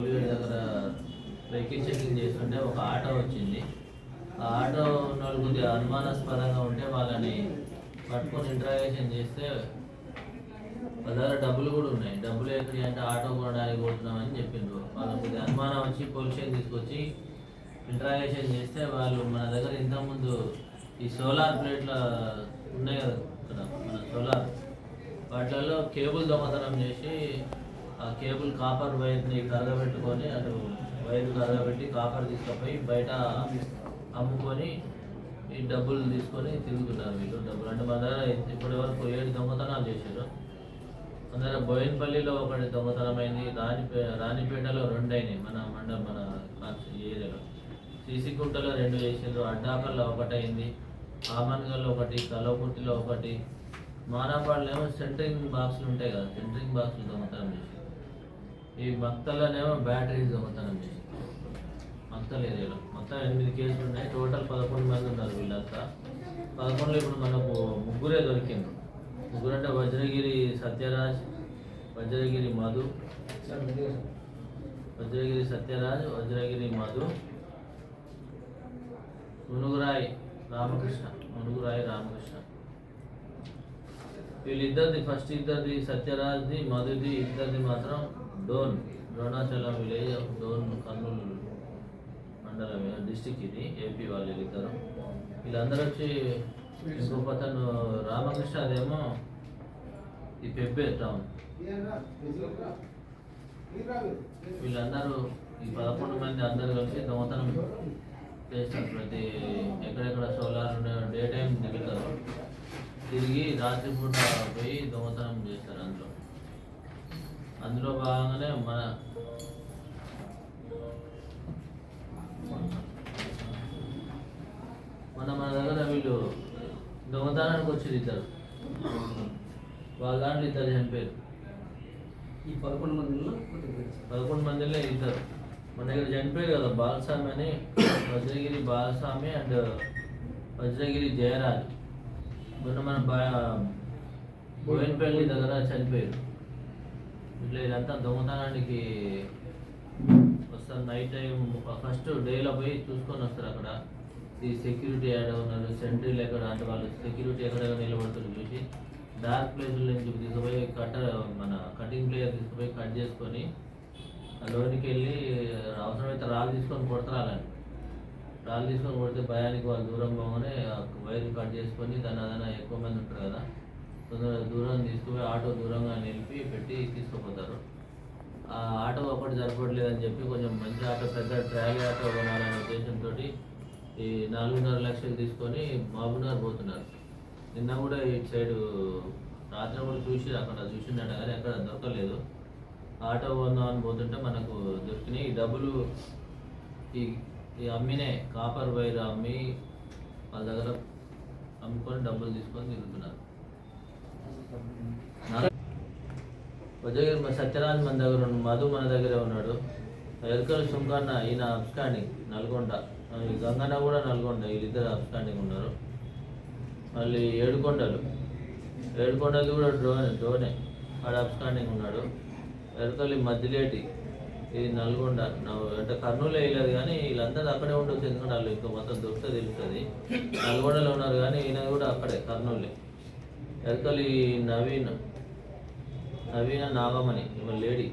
మీరు దగ్గర vehicle checking చేస్తుంటే ఒక ఆటో వచ్చింది ఆ ఆటో ఉన్న వాళ్ళు కొద్దిగా అనుమానాస్పదంగా ఉంటే వాళ్ళని పట్టుకొని ఇంటరాగేషన్ చేస్తే వాళ్ళ దగ్గర డబ్బులు కూడా ఉన్నాయి. డబ్బులు ఎక్కడి అంటే ఆటో కొనడానికి పోతున్నామని చెప్పిండ్రు. వాళ్ళకు అనుమానం వచ్చి పోలీసులకు తీసుకొచ్చి ఇంటరాగేషన్ చేస్తే వాళ్ళు మన దగ్గర ఇంతకుముందు ఈ సోలార్ ప్లేట్ల ఉన్నాయి కదా ఇక్కడ మన సోలార్. వాటిలలో కేబుల్ దొంగతనం చేసి ఆ కేబుల్ కాపర్ వైర్ని కరగబెట్టుకొని అటు వైర్ కరగబెట్టి కాపర్ తీసుకుపోయి బయట అమ్ముకొని ఈ డబ్బులు తీసుకొని తిరుగుతున్నారు వీళ్ళు. డబ్బులు అంటే మన దగ్గర ఇప్పటి వరకు ఏడు దొంగతనాలు చేశారు. మన బోయిన్పల్లిలో ఒకటి దొంగతనమైంది. రాణిపే రాణిపేటలో రెండు అయినాయి మన మండ మన ఏరియాలో. సీసీకుంటలో రెండు చేసిండ్రు అడ్డాకల్లో ఒకటి అయింది ఆమన్గల్లో ఒకటి కలవకుర్తిలో ఒకటి. మానాపాడులో ఏమో సెంటరింగ్ బాక్సులు ఉంటాయి కదా. సెంటరింగ్ బాక్సులు దొంగతనం చేసి ఈ మక్తలనేమో బ్యాటరీస్ దొంగతనం చేసి మక్తల ఏరియాలో. మొత్తం ఎనిమిది కేసులు ఉన్నాయి టోటల్ పదకొండు మంది ఉన్నారు వీళ్ళంతా. పదకొండులో ఇప్పుడు మనకు ముగ్గురే దొరికిండ్రు. ముగ్గురు అంటే వజ్రగిరి సత్యరాజ్ వజ్రగిరి మధు. వజ్రగిరి సత్యరాజ్ వజ్రగిరి మధు. మునుగురాయ్ రామకృష్ణ మునుగురాయ్ రామకృష్ణ. వీళ్ళిద్దరిది ఫస్ట్ ఇద్దరిది సత్యరాజ్ది మధుది ఇద్దరిది మాత్రం డోన్ ద్రోణాచలం విలేజ్ డోన్ కర్నూలు మండలం డిస్టిక్ ఇది ఏపీ వాళ్ళు వీళ్ళిద్దరు. వీళ్ళందరూ వచ్చి ఇంకొక అతను రామకృష్ణ అదేమో ఈ పెబ్బే వీళ్ళందరూ ఈ పదకొండు మంది అందరూ కలిసి దొంగతనం చేస్తారు. ప్రతి ఎక్కడెక్కడ సోలార్ డే టైం దిగుతారు తిరిగి రాత్రిపూట పోయి దొంగతనం చేస్తారు అందులో. అందులో భాగంగానే మన మన మన దగ్గర వీళ్ళు దొంగతనానికి వచ్చి ఇద్దరు. వాళ్ళ దాంట్లో ఇద్దరు చనిపోయారు. ఈ పదకొండు మందిలో పదకొండు మందిలో ఇద్దరు. మన దగ్గర చనిపోయారు కదా బాలస్వామి అని వజ్రగిరి బాలస్వామి అండ్ వజ్రగిరి జయరాజ్. మొన్న మన బా బోయినపల్లి దగ్గర చనిపోయారు. ఇట్లా ఇదంతా దొంగతనానికి వస్తారు. నైట్ టైం ఫస్ట్ డేలో పోయి చూసుకొని వస్తారు అక్కడ. ఈ సెక్యూరిటీ యాడ్ ఉన్నారు సెంట్రీలు ఎక్కడ అంటే వాళ్ళు సెక్యూరిటీ ఎక్కడెక్కడ నిలబడుతున్నారు చూసి. డార్క్ ప్లేస్లో నుంచి తీసుకుపోయి కట్టర్ మన కటింగ్ ప్లేయర్ తీసుకుపోయి కట్ చేసుకొని ఆ లోనికి వెళ్ళి అవసరమైతే రాళ్ళు తీసుకొని కొడతారు అలాంటి రాళ్ళు తీసుకొని కొడితే భయానికి వాళ్ళు దూరం పోగానే వైర్ కట్ చేసుకొని దాని అదన ఎక్కువ మంది ఉంటారు కదా కొందరు దూరం తీసుకుపోయి ఆటో దూరంగా నిలిపి పెట్టి తీసుకుపోతారు. ఆ ఆటో ఒకటి సరిపడలేదని చెప్పి కొంచెం మంచి ఆటో పెద్ద ట్రాలీ ఆటో కొనాలనే ఉద్దేశంతో ఈ నాలుగున్నర లక్షలు తీసుకొని మహబూబ్నగర్ పోతున్నారు. నిన్న కూడా ఇటు సైడు రాత్రి కూడా చూసి అక్కడ చూసిండట కానీ అక్కడ దొరకలేదు. ఆటో కొందాం అని పోతుంటే మనకు దొరికినాయి. ఈ డబ్బులు ఈ ఈ అమ్మినే కాపర్ వైర్ అమ్మి వాళ్ళ దగ్గర అమ్ముకొని డబ్బులు తీసుకొని తిరుగుతున్నారు. ఉదయగిరి మన సత్యరాజ్ మన దగ్గర ఉన్నాడు మధు మన దగ్గరే ఉన్నాడు. ఎరుకల సుంకన్న ఈయన అబ్స్టాండింగ్ నల్గొండ. ఈ గంగన్న కూడా నల్గొండ వీళ్ళిద్దరు అబ్స్టాండింగ్ ఉన్నారు. మళ్ళీ ఏడుకొండలు ఏడుకొండలు కూడా డ్రోనే డ్రోనే. వాడు అబ్స్టాండింగ్ ఉన్నాడు. ఎరకలి మధ్యలేటి. ఇది నల్గొండ. అంటే కర్నూలు వేయలేదు కానీ వీళ్ళందరూ అక్కడే ఉండొచ్చు ఎందుకంటే వాళ్ళు ఇంకా మొత్తం దొరికితే తెలుస్తుంది. నల్గొండలో ఉన్నారు కానీ ఈయన కూడా అక్కడే కర్నూలే. ఎరకలి నవీన్ నవీన నాగమణి ఈమె లేడీ.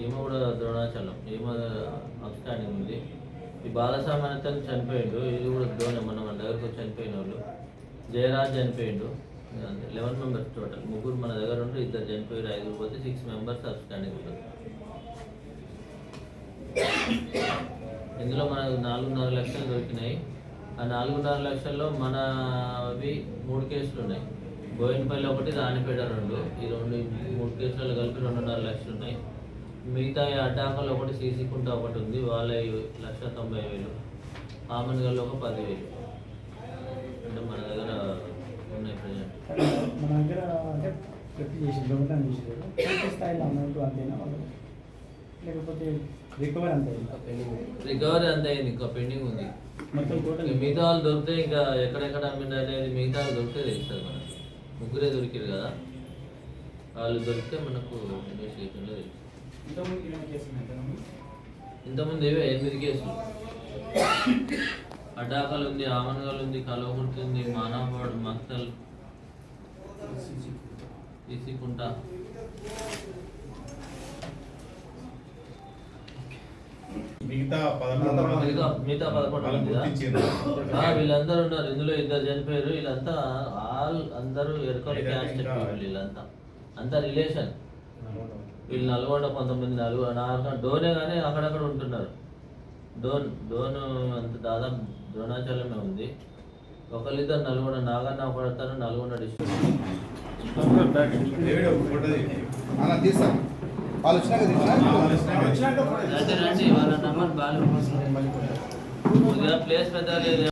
ఈమె కూడా ద్రోణాచలం. ఈమె అప్స్టాండింగ్ ఉంది. ఈ బాలసామాన్యతను చనిపోయిండు. ఇది కూడా ద్రోణం మన మన దగ్గరకు చనిపోయిన వాళ్ళు. జయరాజ్ చనిపోయిండు. లెవెన్ మెంబర్స్ టోటల్ ముగ్గురు మన దగ్గర ఉంటే ఇద్దరు చనిపోయారు ఐదుగురు పోతే సిక్స్ మెంబర్స్ అబ్స్టాండింగ్ ఉంటారు ఇందులో మనకు నాలుగున్నర లక్షలు దొరికినాయి. ఆ నాలుగున్నర లక్షల్లో మనవి మూడు కేసులు ఉన్నాయి. గోవిందపల్లి ఒకటి రాణిపేట రెండు. ఈ రెండు మూడు కేసులలో కలిపి రెండున్నర లక్షలు ఉన్నాయి. మిగతా ఈ అడ్డాకల్లో ఒకటి సీసీ కుంట ఒకటి ఉంది. వాళ్ళ లక్ష తొంభై వేలు. ఆమెన్గల్లో ఒక పదివేలు అంటే మన దగ్గర ఉన్నాయి ప్రజెంట్ మన ప్రతి చేసి దొంగతనం చేసేది పూర్తి స్థాయిలో అమౌంట్ అంతేనా వాళ్ళు? లేకపోతే రికవర్ అంతే రికవరీ అంత అయింది ఇంకా పెండింగ్ ఉంది. మొత్తం టోటల్ మిగతా వాళ్ళు దొరికితే ఇంకా ఎక్కడెక్కడ అమ్మిండు అనేది మిగతా వాళ్ళు దొరికితే తెలుస్తుంది మనకి. ముగ్గురే దొరికారు కదా. వాళ్ళు దొరికితే మనకు ఇన్వెస్టిగేషన్లో తెలుస్తుంది ఇంతకుముందు ఏవే ఎనిమిది కేసులు. అడ్డాకలు ఉంది ఆమనగల్ ఉంది కలవకుర్తి ఉంది మానవపాడు మక్తల్ తీసుకుంటా మిగతా మిగతా పదకొండు వీళ్ళందరూ ఉన్నారు. ఇందులో ఇద్దరు చనిపోయారు. వీళ్ళంతా ఆల్ అందరూ అయితే క్యాస్ట్ వీళ్ళంతా. అంతా రిలేషన్ వీళ్ళు నల్గొండ కొంతమంది నల్గొండ డోనే కానీ అక్కడక్కడ ఉంటున్నారు. డోన్ డోన్ అంత దాదాపు ద్రోణాచలమే ఉంది. ఒకరిద్దరు నల్గొండ నాగన్న పడతారు నల్గొండ డిస్ట్రిక్ట్. అలా తీస్తాం. వాళ్ళు వచ్చినాక వచ్చినాక తీసినా ప్లేస్ పెద్ద లేదు